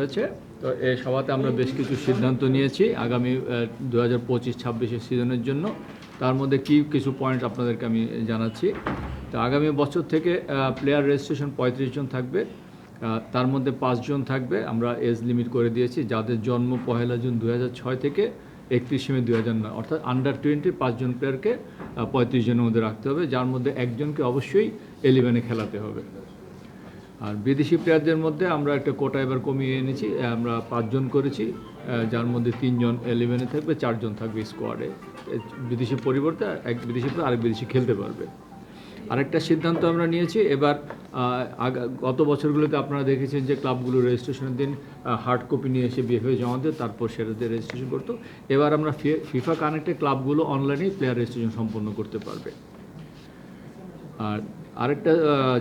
হয়েছে। তো এই সভাতে আমরা বেশ কিছু সিদ্ধান্ত নিয়েছি আগামী দু হাজার পঁচিশ, ছাব্বিশের সিজনের জন্য। তার মধ্যে কি কিছু পয়েন্ট আপনাদেরকে আমি জানাচ্ছি। তো আগামী বছর থেকে প্লেয়ার রেজিস্ট্রেশন পঁয়ত্রিশ জন থাকবে। তার মধ্যে পাঁচজন থাকবে। আমরা এজ লিমিট করে দিয়েছি। যাদের জন্ম পহেলা জুন দু ছয় থেকে একত্রিশে মে দু হাজার নয়, অর্থাৎ আন্ডার টোয়েন্টির পাঁচজন প্লেয়ারকে পঁয়ত্রিশ জনের মধ্যে রাখতে হবে। যার মধ্যে একজনকে অবশ্যই এলিভেনে খেলাতে হবে। আর বিদেশি প্লেয়ারদের মধ্যে আমরা একটা কোটা এবার কমিয়ে এনেছি আমরা পাঁচজন করেছি যার মধ্যে তিনজন এলেভেনে থাকবে, চারজন থাকবে স্কোয়াডে বিদেশি পরিবর্তে এক বিদেশি প্লেয়ার আরেক বিদেশি খেলতে পারবে। আরেকটা সিদ্ধান্ত আমরা নিয়েছি, এবার গত বছরগুলোতে আপনারা দেখেছেন যে ক্লাবগুলো রেজিস্ট্রেশনের দিন হার্ড কপি নিয়ে এসে বিএফএ জমা দিয়ে তারপর সেটাতে রেজিস্ট্রেশন করতো। এবার আমরা ফিফা কানেক্টে ক্লাবগুলো অনলাইনেই প্লেয়ার রেজিস্ট্রেশন সম্পন্ন করতে পারবে। আর আরেকটা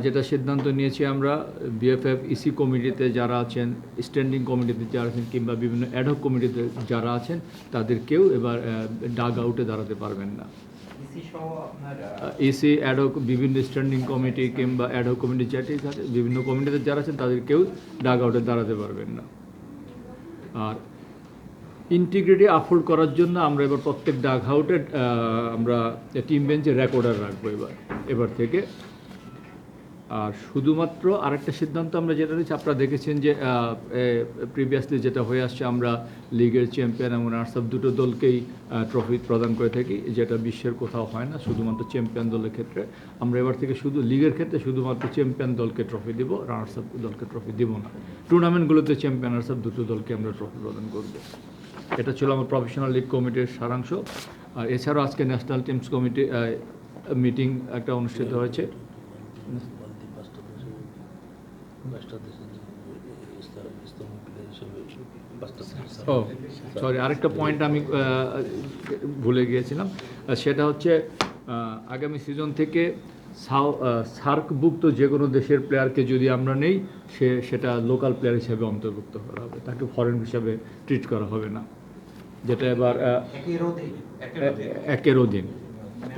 যেটা সিদ্ধান্ত নিয়েছি আমরা বিএফএফ ইসি কমিটিতে যারা আছেন স্ট্যান্ডিং কমিটিতে যারা আছেন কিংবা বিভিন্ন অ্যাডহক কমিটিতে যারা আছেন তাদের কেউ এবার ডাগ আউটে দাঁড়াতে পারবেন না। ইসি সহ অ্যাডহক বিভিন্ন স্ট্যান্ডিং কমিটি কিংবা অ্যাডহক কমিটি যেটি থাকে বিভিন্ন কমিটিতে যারা আছেন তাদের কেউ ডাগ আউটে দাঁড়াতে পারবেন না। আর ইন্টিগ্রিটি আফোর্ড করার জন্য আমরা এবার প্রত্যেক ডাক আউটে আমরা টিম বেঞ্চে রেকর্ডার রাখব এবার। এবার থেকে আর শুধুমাত্র আরেকটা সিদ্ধান্ত আমরা যেটা নিয়েছি আপনারা দেখেছেন যে প্রিভিয়াসলি যেটা হয়ে আসছে, আমরা লিগের চ্যাম্পিয়ন এবং আপ দুটো দলকেই ট্রফি প্রদান করে থাকি, যেটা বিশ্বের কোথাও হয় না, শুধুমাত্র চ্যাম্পিয়ন দলের ক্ষেত্রে। আমরা এবার থেকে শুধু লিগের ক্ষেত্রে শুধুমাত্র চ্যাম্পিয়ন দলকে ট্রফি দিব রানার্স আপ দলকে ট্রফি দিব না। টুর্নামেন্টগুলোতে চ্যাম্পিয়ন আপ দুটো দলকে আমরা ট্রফি প্রদান করব। এটা ছিল আমার প্রফেশনাল লিগ কমিটির সারাংশ। আর এছাড়াও আজকে ন্যাশনাল টিমস কমিটি মিটিং একটা অনুষ্ঠিত হয়েছে। ও সরি আরেকটা পয়েন্ট আমি ভুলে গিয়েছিলাম। সেটা হচ্ছে আগামী সিজন থেকে সার্কভুক্ত যে কোনো দেশের প্লেয়ারকে যদি আমরা নেই সে সেটা লোকাল প্লেয়ার হিসেবে অন্তর্ভুক্ত করা হবে। তাকে ফরেন হিসাবে ট্রিট করা হবে না। যেটা এবার একের অধীন। মানে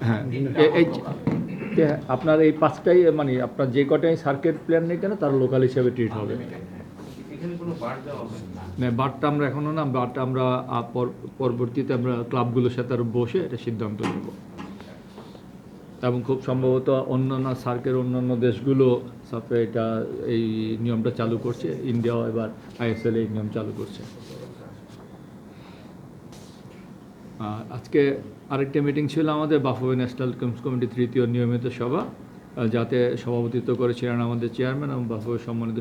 হ্যাঁ। আপনার এই পাঁচটাই মানে আপনার যে কটাই সার্কেট প্লেয়ার নেই কেন তার লোকাল হিসাবে ট্রিট হবে। না। বারটা আমরা এখনও না বারটা আমরা পর- পরবর্তীতে আমরা ক্লাবগুলোর সাথে আরও বসে এটা সিদ্ধান্ত নেব। এবং খুব সম্ভবত অন্যান্য সার্কের অন্যান্য দেশগুলো সাথে এটা এই নিয়মটা চালু করছে। ইন্ডিয়াও এবার আইএসএল এই নিয়ম চালু করছে। আজকে আরেকটা মিটিং ছিল আমাদের বাফুবে ন্যাশনাল কমিটি তৃতীয় নিয়মিত সভা যাতে সভাপতিত্ব করেছিলেন আমাদের চেয়ারম্যান এবং বাফুবে সম্মানিত